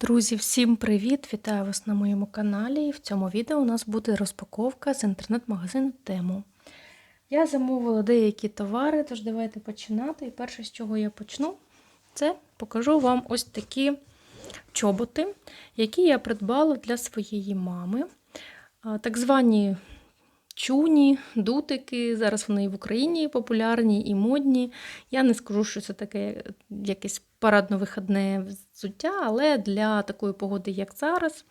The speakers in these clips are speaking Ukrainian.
Друзі, всім привіт! Вітаю вас на моєму каналі. І в цьому відео у нас буде розпаковка з інтернет-магазину Тему. Я замовила деякі товари, тож давайте починати. І перше, з чого я почну, це покажу вам ось такі чоботи, які я придбала для своєї мами. Так звані чуні, дутики. Зараз вони і в Україні популярні, і модні. Я не скажу, що це таке якесь парадно-виходне взуття, але для такої погоди, як зараз,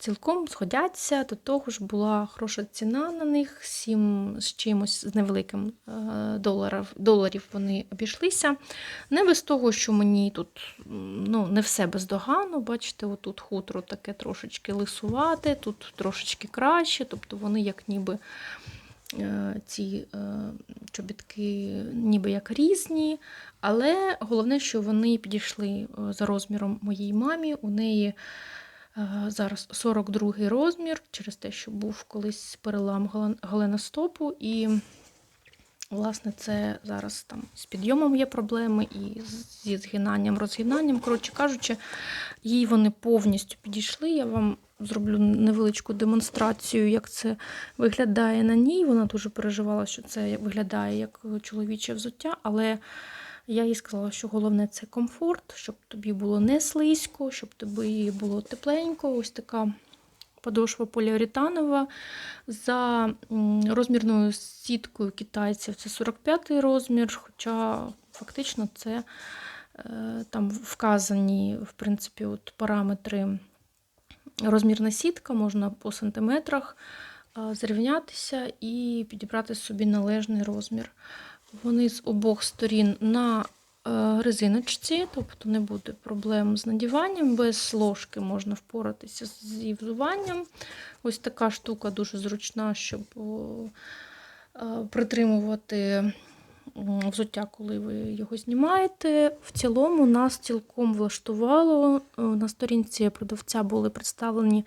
цілком сходяться. До того ж, була хороша ціна на них, 7 з чимось з невеликим е, доларів, доларів вони обійшлися. Не без того, що мені тут ну, не все бездоганно. Бачите, отут хутро таке трошечки лисувате, тут трошечки краще, тобто вони як ніби ці е, чобітки ніби як різні. Але головне, що вони підійшли е, за розміром моїй мамі. У неї е, зараз 42 розмір, через те, що був колись перелам голеностопу. І, власне, це зараз там з підйомом є проблеми і зі згинанням, розгинанням. Коротше кажучи, їй вони повністю підійшли. Я вам зроблю невеличку демонстрацію, як це виглядає на ній. Вона дуже переживала, що це виглядає як чоловіче взуття, але я їй сказала, що головне це комфорт, щоб тобі було не слизько, щоб тобі було тепленько. Ось така подошва поліуретанова. За розмірною сіткою китайців це 45 розмір, хоча фактично це е, там вказані в принципі, от параметри розмірна сітка, можна по сантиметрах е, зрівнятися і підібрати собі належний розмір. Вони з обох сторін на е, резиночці, тобто не буде проблем з надіванням. Без ложки можна впоратися зі взуванням. Ось така штука дуже зручна, щоб е, притримувати взуття, коли ви його знімаєте. В цілому нас цілком влаштувало. Е, На сторінці продавця були представлені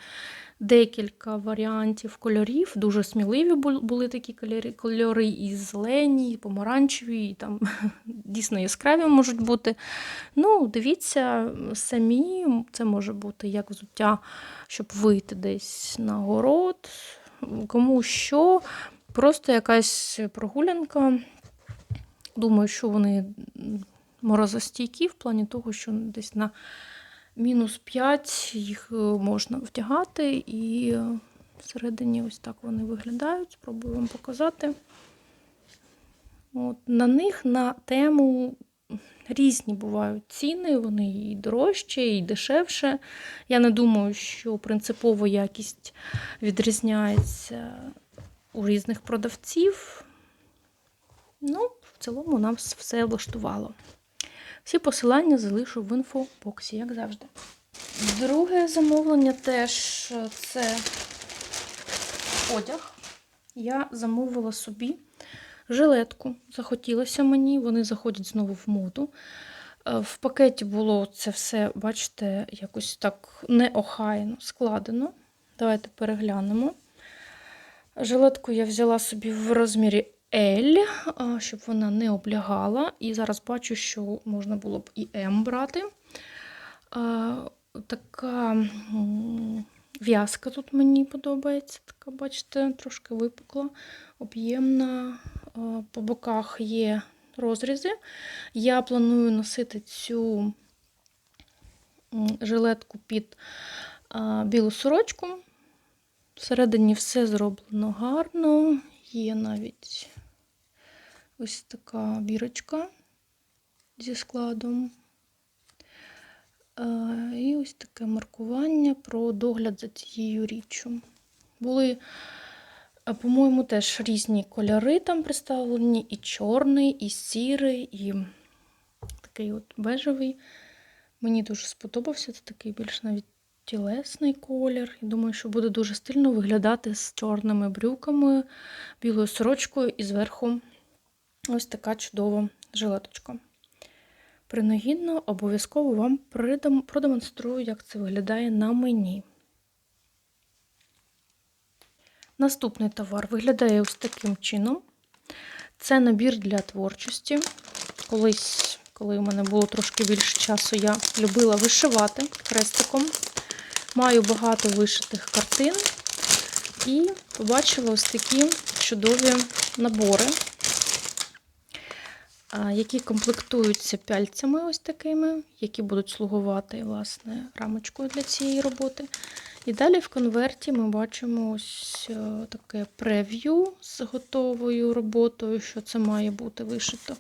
декілька варіантів кольорів. Дуже сміливі були такі кольори, кольори і зелені, і помаранчеві, і там дійсно яскраві можуть бути. Ну, дивіться самі, це може бути як взуття, щоб вийти десь на город, кому що. Просто якась прогулянка. Думаю, що вони морозостійкі в плані того, що десь на мінус 5 їх е, можна вдягати, і е, всередині ось так вони виглядають. Спробую вам показати. От, на них на тему різні бувають ціни, вони і дорожче, і дешевше. Я не думаю, що принципово якість відрізняється у різних продавців. Ну, цілому нам все влаштувало. Всі посилання залишу в інфобоксі, як завжди. Друге замовлення теж е, це одяг. Я замовила собі жилетку. Захотілося мені, вони заходять знову в моду. Е, В пакеті було це все, бачите, якось так неохайно складено. Давайте переглянемо. Жилетку я взяла собі в розмірі L, щоб вона не облягала. І зараз бачу, що можна було б і М брати. Така в'язка тут мені подобається. Така, бачите, трошки випукла, об'ємна. По боках є розрізи. Я планую носити цю жилетку під білу сорочку. Всередині все зроблено гарно. Є навіть ось така бірочка зі складом. Е, І ось таке маркування про догляд за цією річчю. Були, е, по-моєму, теж різні кольори там представлені: і чорний, і сірий, і такий от бежевий. Мені дуже сподобався. Це такий більш навіть тілесний колір. Я думаю, що буде дуже стильно виглядати з чорними брюками, білою сорочкою і зверху ось така чудова жилеточка. Принагідно обов'язково вам продемонструю, як це виглядає на мені. Наступний товар виглядає ось таким чином. Це набір для творчості. Колись коли у мене було трошки більше часу, я любила вишивати хрестиком. Маю багато вишитих картин. І побачила ось такі чудові набори, які комплектуються пяльцями ось такими, які будуть слугувати власне, рамочкою для цієї роботи. І далі в конверті ми бачимо ось е, таке прев'ю з готовою роботою, що це має бути вишито.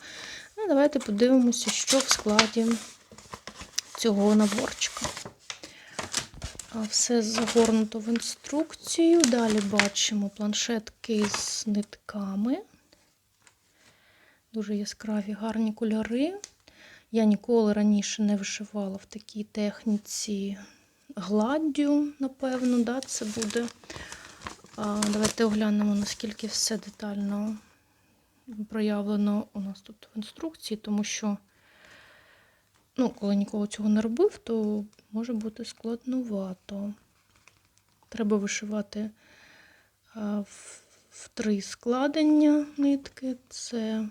Ну, Давайте подивимося, що в складі цього наборчика. Все загорнуто в інструкцію. Далі бачимо планшетки з нитками. Дуже яскраві, гарні кольори. Я ніколи раніше не вишивала в такій техніці гладдю, напевно, да, це буде. А, Давайте оглянемо, наскільки все детально проявлено у нас тут в інструкції, тому що, ну, коли нікого цього не робив, то може бути складнувато. Треба вишивати в три складення нитки. Це,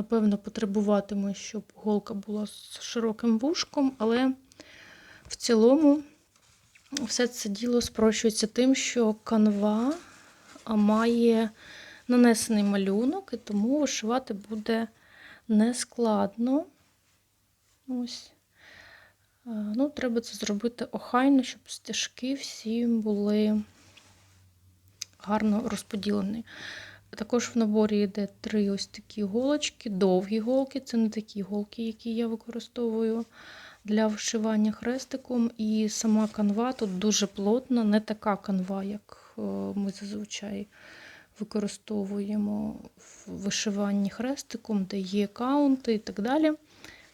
напевно, потребуватиме, щоб голка була з широким вушком, але в цілому все це діло спрощується тим, що канва має нанесений малюнок, і тому вишивати буде нескладно. Ну, треба це зробити охайно, щоб стежки всі були гарно розподілені. Також в наборі йде три ось такі голочки, довгі голки. Це не такі голки, які я використовую для вишивання хрестиком. І сама канва тут дуже плотна, не така канва, як е, ми зазвичай використовуємо в вишиванні хрестиком, де є каунти і так далі.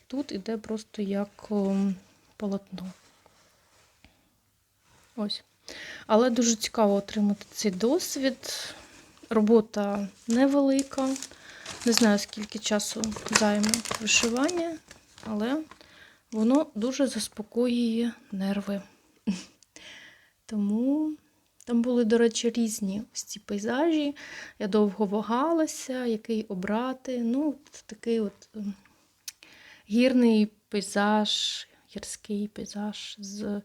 Тут іде просто як е, полотно. Ось. Але дуже цікаво отримати цей досвід. Робота невелика. Не знаю, скільки часу займе вишивання, але воно дуже заспокоює нерви. Тому там були, до речі, різні ось ці пейзажі. Я довго вагалася, який обрати. Ну, от такий от ем, гірний пейзаж, гірський пейзаж з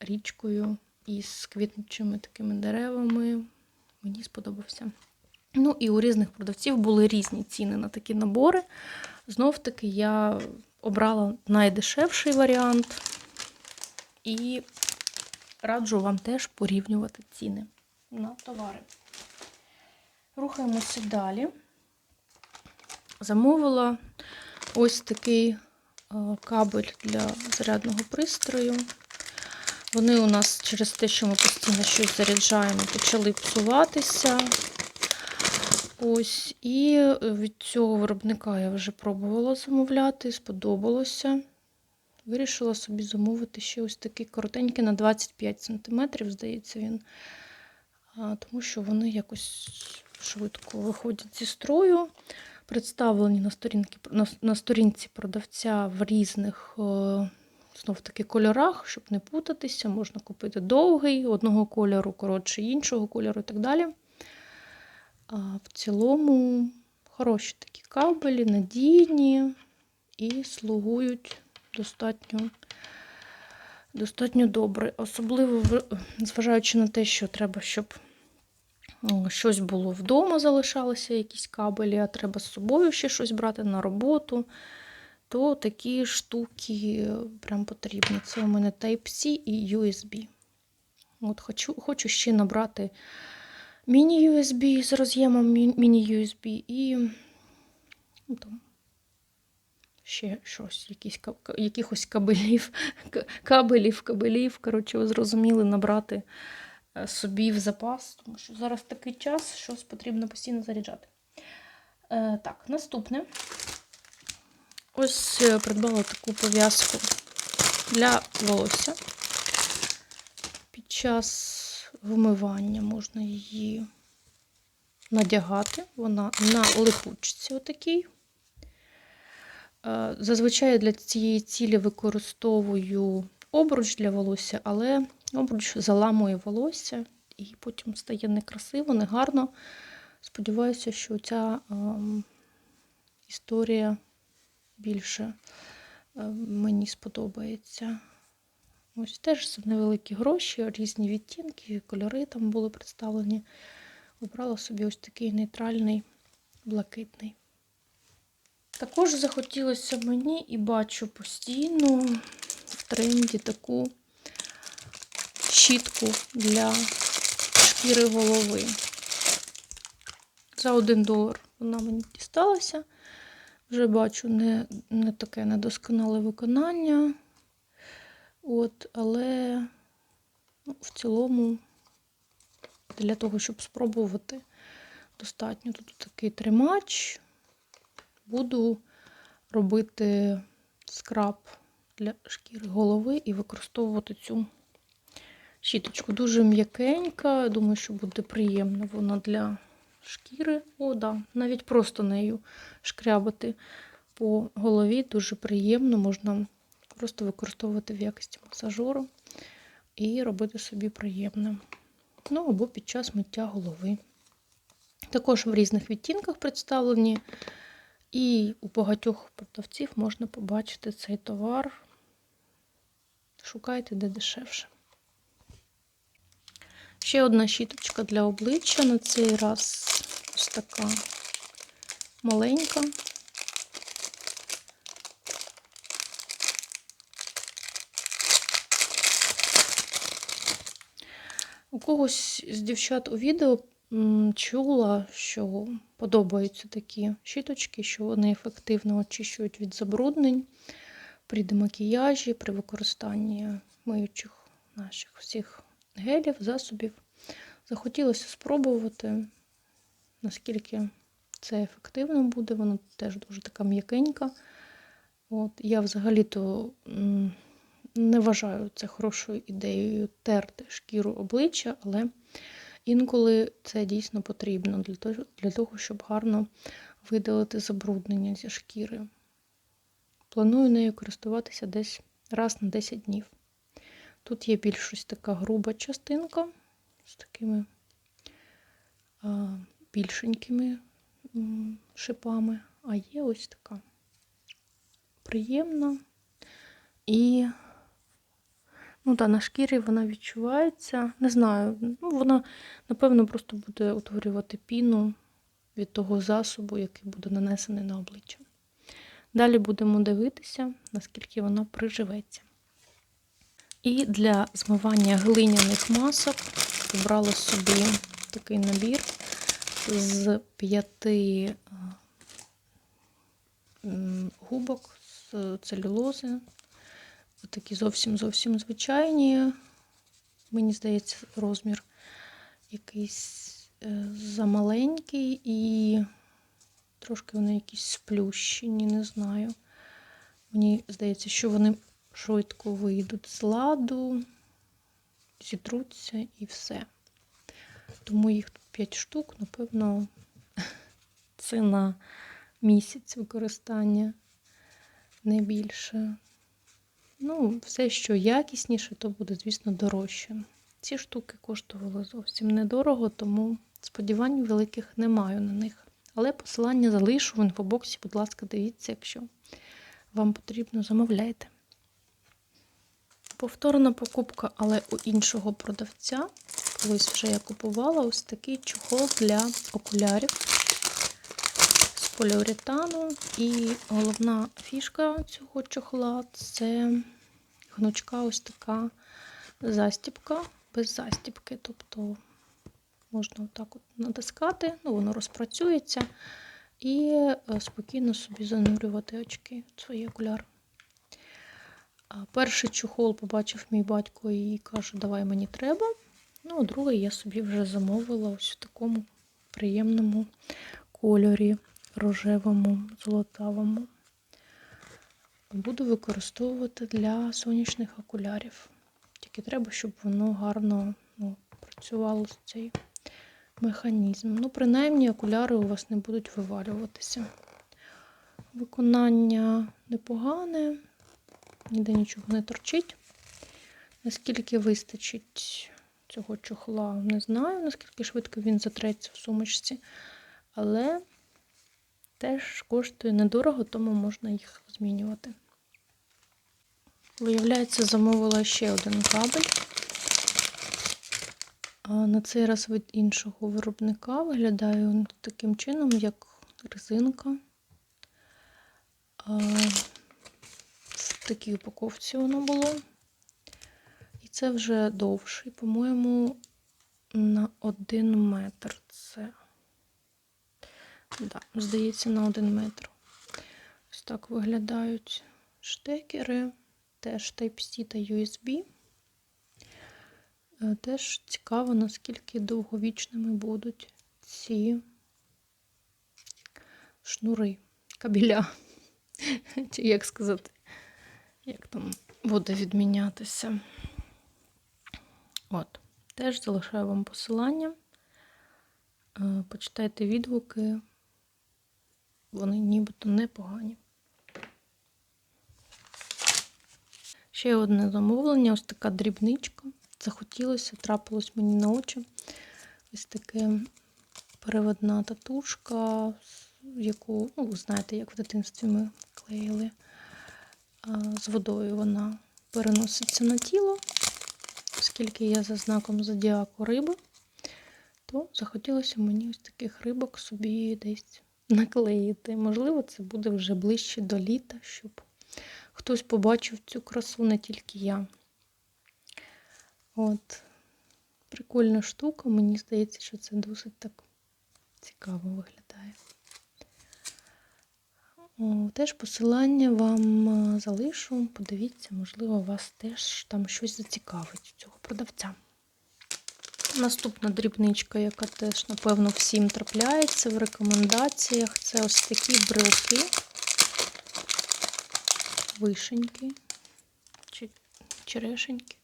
річкою і з квітнучими такими деревами. Мені сподобався. Ну, і у різних продавців були різні ціни на такі набори. Знов таки, я обрала найдешевший варіант і раджу вам теж порівнювати ціни на товари. Рухаємося далі. Замовила ось такий е, кабель для зарядного пристрою. Вони у нас через те, що ми постійно щось заряджаємо, почали псуватися. Ось, і від цього виробника я вже пробувала замовляти, сподобалося. Вирішила собі замовити ще ось такий коротенький на 25 см, здається, він. Тому що вони якось швидко виходять зі строю. Представлені на, на, на сторінці продавця в різних знов таки кольорах, щоб не путатися. Можна купити довгий, одного кольору, коротший, іншого кольору і так далі. А в цілому хороші такі кабелі, надійні і слугують достатньо достатньо добре. Особливо, зважаючи на те, що треба, щоб щось було вдома, залишалося якісь кабелі, а треба з собою ще щось брати на роботу, то такі штуки прям потрібні. Це у мене Type-C і USB. От Хочу хочу ще набрати міні-USB з роз'ємом міні-USB і ну, там, ще щось, якісь, якихось кабелів, кабелів, кабелів. Коротше, ви зрозуміли, набрати е, собі в запас, тому що зараз такий час, щось потрібно постійно заряджати. Е, Так, наступне. Ось е, придбала таку пов'язку для волосся. Під час вмивання можна її надягати, вона на липучці отакій. Е, зазвичай для цієї цілі використовую обруч для волосся, але обруч заламує волосся і потім стає некрасиво, негарно. Сподіваюся, що ця ем, історія більше е, мені сподобається. Ось теж невеликі гроші, різні відтінки, кольори там були представлені. Обрала собі ось такий нейтральний, блакитний. Також захотілося мені і бачу постійно в тренді таку щітку для шкіри голови. За 1 долар вона мені дісталася. Вже бачу не, не таке недосконале виконання. От, але ну, в цілому для того, щоб спробувати, достатньо. Тут такий тримач. Буду робити скраб для шкіри голови і використовувати цю щіточку. Дуже м'якенька, думаю, що буде приємно вона для шкіри. О, да, навіть просто нею шкрябати по голові дуже приємно. Можна просто використовувати в якості масажору і робити собі приємно. Ну, або під час миття голови. Також в різних відтінках представлені. І у багатьох продавців можна побачити цей товар. Шукайте де дешевше. Ще одна щіточка для обличчя. На цей раз ось така маленька. У когось з дівчат у відео чула, що подобаються такі щіточки, що вони ефективно очищують від забруднень при демакіяжі, при використанні миючих наших всіх гелів, засобів. Захотілося спробувати, наскільки це ефективно буде. Вона теж дуже така м'якенька. От, Я взагалі-то не вважаю це хорошою ідеєю терти шкіру обличчя, але інколи це дійсно потрібно для того, для того щоб гарно видалити забруднення зі шкіри. Планую нею користуватися десь раз на 10 днів. Тут є більш ось така груба частинка з такими а, більшенькими шипами, а є ось така приємна і ну, та, на шкірі вона відчувається. Не знаю, ну, вона, напевно, просто буде утворювати піну від того засобу, який буде нанесений на обличчя. Далі будемо дивитися, наскільки вона приживеться. І для змивання глиняних масок обрала собі такий набір з п'яти губок з целюлози. Такі зовсім зовсім звичайні. Мені здається, розмір якийсь е, замаленький і трошки вони якісь сплющені, не знаю. Мені здається, що вони швидко вийдуть з ладу, зітруться і все. Тому їх тут 5 штук, напевно, це на місяць використання, не більше. Ну, все, що якісніше, то буде, звісно, дорожче. Ці штуки коштували зовсім недорого, тому сподівань великих не маю на них. Але посилання залишу в інфобоксі, будь ласка, дивіться, якщо вам потрібно, замовляйте. Повторна покупка, але у іншого продавця. Колись вже я купувала ось такий чохол для окулярів з поліуретану. І головна фішка цього чохла це гнучка ось така застібка без застібки. Тобто можна отак от натискати, ну, воно розпрацюється, і е, спокійно собі занурювати очки свої окуляри. Перший чохол побачив мій батько і каже, давай мені треба. Ну, а другий я собі вже замовила ось в такому приємному кольорі, рожевому, золотавому. Буду використовувати для сонячних окулярів. Тільки треба, щоб воно гарно ну, працювало з цей механізм. Ну, принаймні, окуляри у вас не будуть вивалюватися. Виконання непогане ніде нічого не торчить. Наскільки вистачить цього чохла, не знаю, наскільки швидко він затреться в сумочці. Але теж коштує недорого, тому можна їх змінювати. Виявляється, замовила ще один кабель. А на цей раз від іншого виробника виглядає таким чином, як резинка. Такій упаковці воно було. І це вже довший, по-моєму, на один метр. Це, да, здається, на один метр. Ось так виглядають штекери, теж Type-C та USB. Е, Теж цікаво, наскільки довговічними будуть ці шнури, кабеля. Чи як сказати, як там буде відмінятися. От, теж залишаю вам посилання. Е, Почитайте відгуки, вони нібито непогані. Ще одне замовлення, ось така дрібничка. Захотілося, трапилось мені на очі. Ось таке переводна татушка, яку, ну, ви знаєте, як в дитинстві ми клеїли. З водою вона переноситься на тіло, оскільки я за знаком зодіаку риби, то захотілося мені ось таких рибок собі десь наклеїти. Можливо, це буде вже ближче до літа, щоб хтось побачив цю красу, не тільки я. От, прикольна штука, мені здається, що це досить так цікаво виглядає. Теж посилання вам е, залишу. Подивіться, можливо, вас теж там щось зацікавить цього продавця. Наступна дрібничка, яка теж, напевно, всім трапляється в рекомендаціях, це ось такі брелки, вишеньки черешеньки.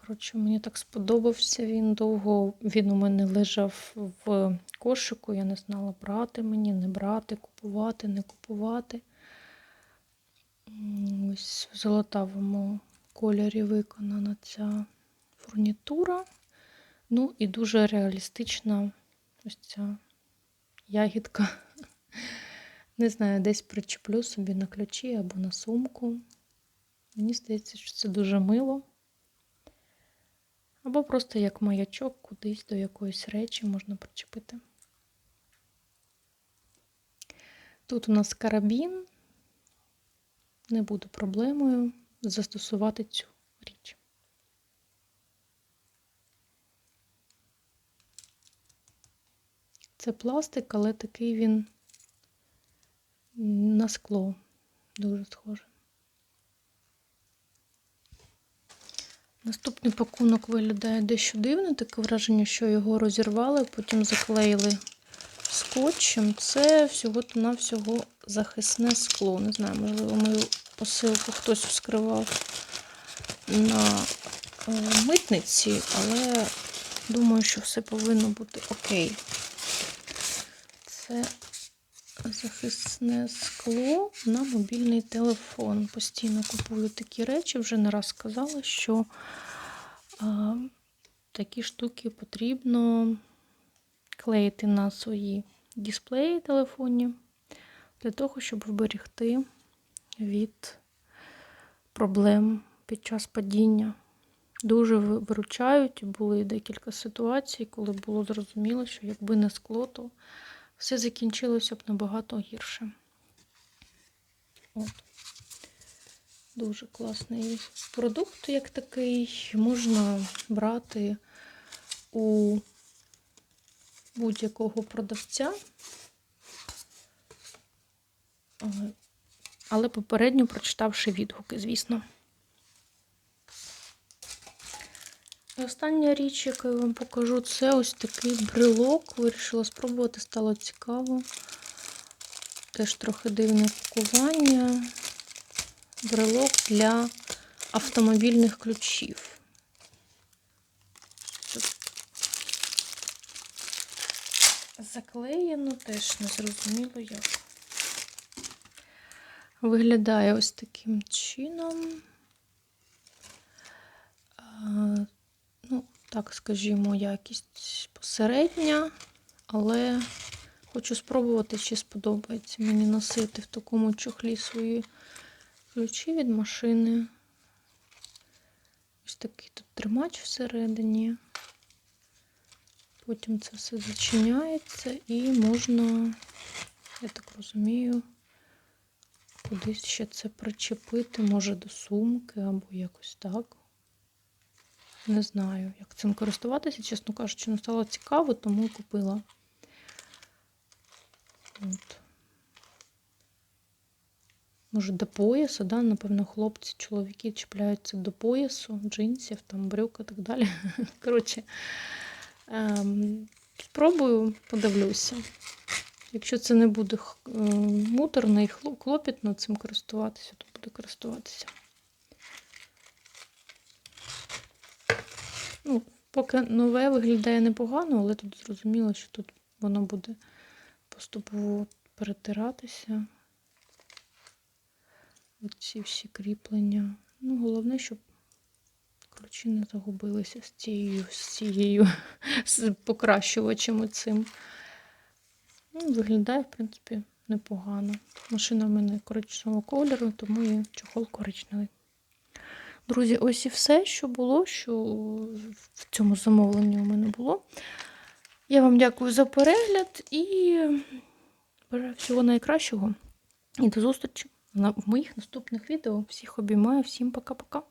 Коротше, мені так сподобався він довго. Він у мене лежав в кошику. Я не знала, брати мені, не брати, купувати, не купувати. Ось в золотавому кольорі виконана ця фурнітура. Ну і дуже реалістична ось ця ягідка. Не знаю, десь причеплю собі на ключі або на сумку. Мені здається, що це дуже мило. Або просто як маячок кудись до якоїсь речі можна причепити. Тут у нас карабін. Не буде проблемою застосувати цю річ. Це пластик, але такий він на скло дуже схоже. Наступний пакунок виглядає дещо дивно, таке враження, що його розірвали, потім заклеїли скотчем. Це всього-навсього захисне скло. Не знаю, можливо, мою посилку хтось вскривав на е, митниці, але думаю, що все повинно бути окей. Це захисне скло на мобільний телефон. Постійно купую такі речі, вже не раз сказала, що а, такі штуки потрібно клеїти на свої дисплеї телефонні для того, щоб вберегти від проблем під час падіння. Дуже ви- виручають. Були декілька ситуацій, коли було зрозуміло, що якби не скло, то все закінчилося б набагато гірше. От. Дуже класний продукт, як такий. Можна брати у будь-якого продавця. Але попередньо прочитавши відгуки, звісно. І Остання річ, яку я вам покажу, це ось такий брелок. Вирішила спробувати, стало цікаво. Теж трохи дивне пакування. Брелок для автомобільних ключів. Заклеєно теж незрозуміло як. Виглядає ось таким чином. Ну, так скажімо, якість посередня, але Хочу спробувати, чи сподобається мені носити в такому чохлі свої ключі від машини. Ось такий тут тримач всередині. Потім це все зачиняється і можна, я так розумію, кудись ще це причепити, може до сумки або якось так. Не знаю, як цим користуватися, чесно кажучи, не стало цікаво, тому і купила. От. Може, до пояса, да? напевно, хлопці, чоловіки чіпляються до поясу, джинсів, там, брюк і так далі. Коротше, ем, спробую, подивлюся. Якщо це не буде х- е, муторно і клопітно цим користуватися, то буду користуватися. Ну, поки нове виглядає непогано, але тут зрозуміло, що тут воно буде поступово перетиратися. Оці всі кріплення. Ну, головне, щоб ключі не загубилися з цією, з цією з покращувачем цим. Ну, виглядає, в принципі, непогано. Машина в мене коричневого кольору, тому і чохол коричневий. Друзі, ось і все, що було, що в цьому замовленні у мене було. Я вам дякую за перегляд і бажаю всього найкращого. І до зустрічі в моїх наступних відео. Всіх обіймаю, всім пока-пока.